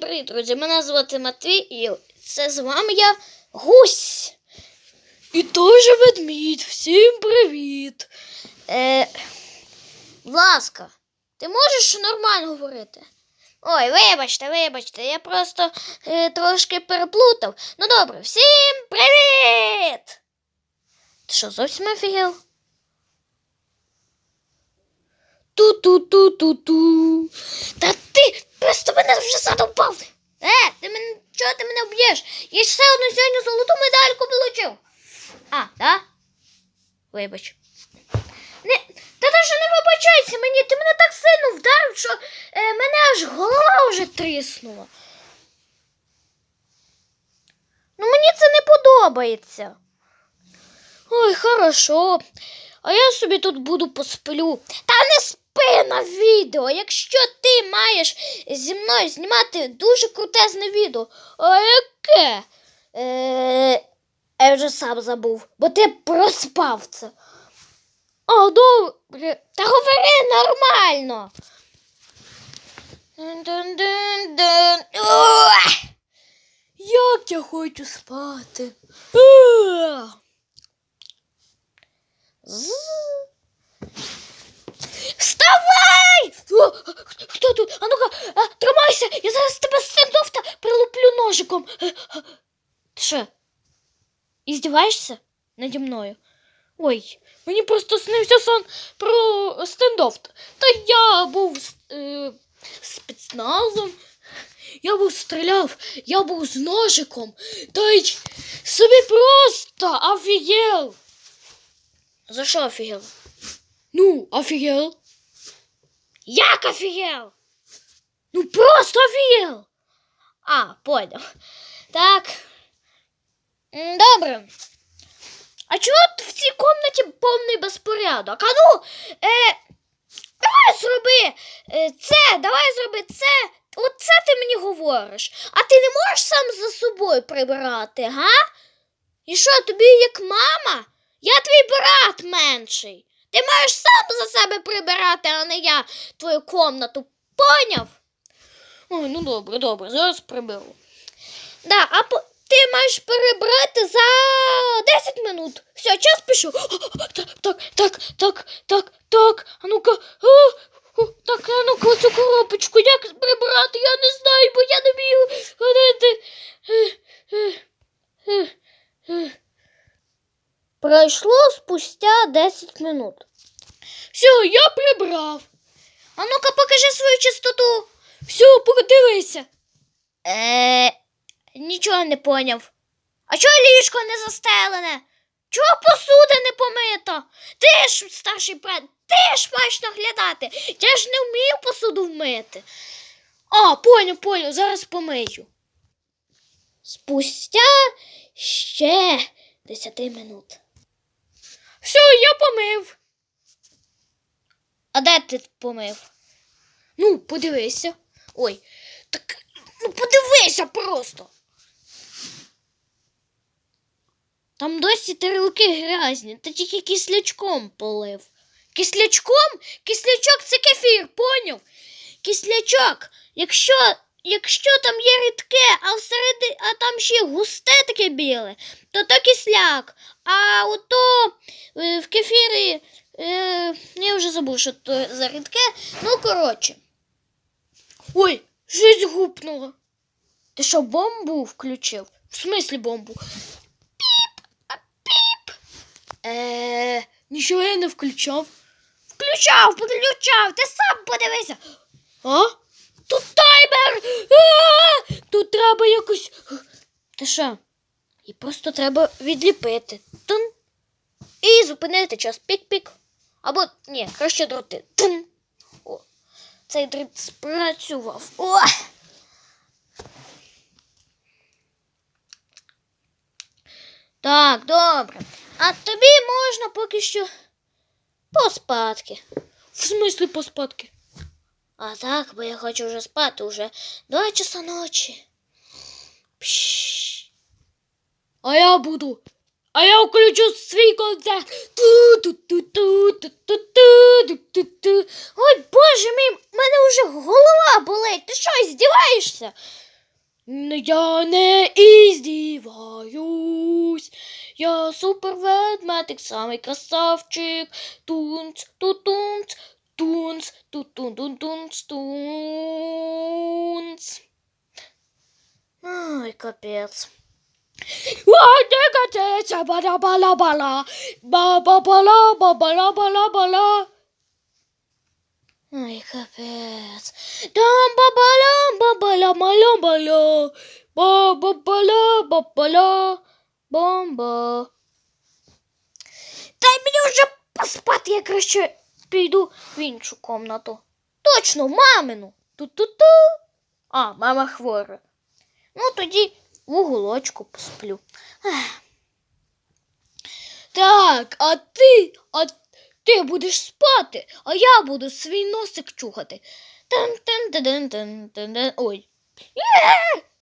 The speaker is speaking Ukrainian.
Привіт, друзі! Мене звати Матвій і це з вами я гусь. І теж ведмідь. Всім привіт. Е, будь ласка, ти можеш нормально говорити? Ой, вибачте, вибачте, я просто е, трошки переплутав. Ну добре, всім привіт! Ти що, зовсім офігел? Ту-ту-ту-ту-ту. Та ти просто мене вже задовбав. Е, ти мене чого ти мене б'єш? Я ж все одно сьогодні золоту медальку получив. А, да? Вибач. Не, та ти не вибачайся мені, ти мене так сильно вдарив, що е, мене аж голова вже тріснула. Ну мені це не подобається. Ой, хорошо. А я собі тут буду посплю. Та не спи на відео. Якщо ти маєш зі мною знімати дуже крутезне відео. А яке? Е, я вже сам забув, бо ти проспав це. О, добре. Та говори нормально. Як я хочу спати. Уah! З. Вставай! О, хто- хто тут? А ну-ка, а, тримайся! Я зараз тебе з стендофта прилуплю ножиком. Ти що? Іздіваєшся наді мною? Ой, мені просто снився сон про стендофт. Та я був е, спецназом. Я був стріляв, я був з ножиком. Та й собі просто офігел. За що офігел? Ну, офігел. Як офігел? Ну просто офігел. А, поняв. Так. Добре. А чого в цій комнаті повний безпорядок? А ну, е, давай зроби е, це, давай зроби це. Оце ти мені говориш. А ти не можеш сам за собою прибирати, га? І що, тобі як мама? Я твій брат менший. Ти маєш сам за себе прибирати, а не я твою комнату. Поняв? Ой, ну добре, добре, зараз приберу. Да, а по... ти маєш перебрати за 10 минут. Все, час пішов. Так, так, так, так, так, так. А ну-ка. Так, а ну-ка цю коробочку як прибрати, я не знаю, бо я не вмію е, е, е. Пройшло спустя 10 минут. Все, я прибрав. А ну-ка покажи свою чистоту. Все, подивися. Е, нічого не поняв. А чого ліжко не застелене? Чого посуда не помита? Ти ж старший брат, ти ж маєш наглядати. Я ж не вмію посуду вмити. А, поняв, поняв, зараз помию. Спустя ще 10 минут. Все, я помив. А де ти помив? Ну, подивися. Ой, так ну подивися просто. Там досі тарілки грязні, та тільки кислячком полив. Кислячком? Кислячок це кефір, поняв? Кислячок. Якщо, якщо там є рідке, а всередині, а там ще густе таке біле, то то кисляк. А ото е, в кефірі, е, я вже забув, що то за рідке. Ну, коротше. Ой, щось гупнуло. Ти що, бомбу включив? В смислі бомбу? Піп, а піп. Е, нічого я не включав. Включав, включав, ти сам подивися. А? Тут таймер! А! Тут треба якось. Ти що? І просто треба відліпити. Тун. І зупинити час. Пік-пік. Або ні, краще дроти. Тун. О, цей дріт спрацював. О! Так, добре. А тобі можна поки що поспадки. В смислі поспадки? А так, бо я хочу вже спати уже два часа ночі. Пшш. А я буду. А я включу свій концерт. Ту-ту-ту-ту-ту-ту-ту-ту. Я не іздіваюсь. Я супер ведмедик, самий красавчик. Тунц, тутунц, тунц, тутун-тун-тунц, тунц. Ой, капець. Ой, не катеться, бала-бала-бала. Ба-ба-бала, ба-бала-бала-бала. Ой, бабала, маля, маля. Ба-ба-бала, бабала, бомба. Дай мені вже поспати, я краще піду в іншу комнату. Точно, мамину. Ту-ту-ту. А, мама хвора. Ну, тоді в уголочку посплю. Так, а ти, а ти будеш спати, а я буду свій носик чухати. Тан-тан-тан-тан-тан-тан. Ой. Е!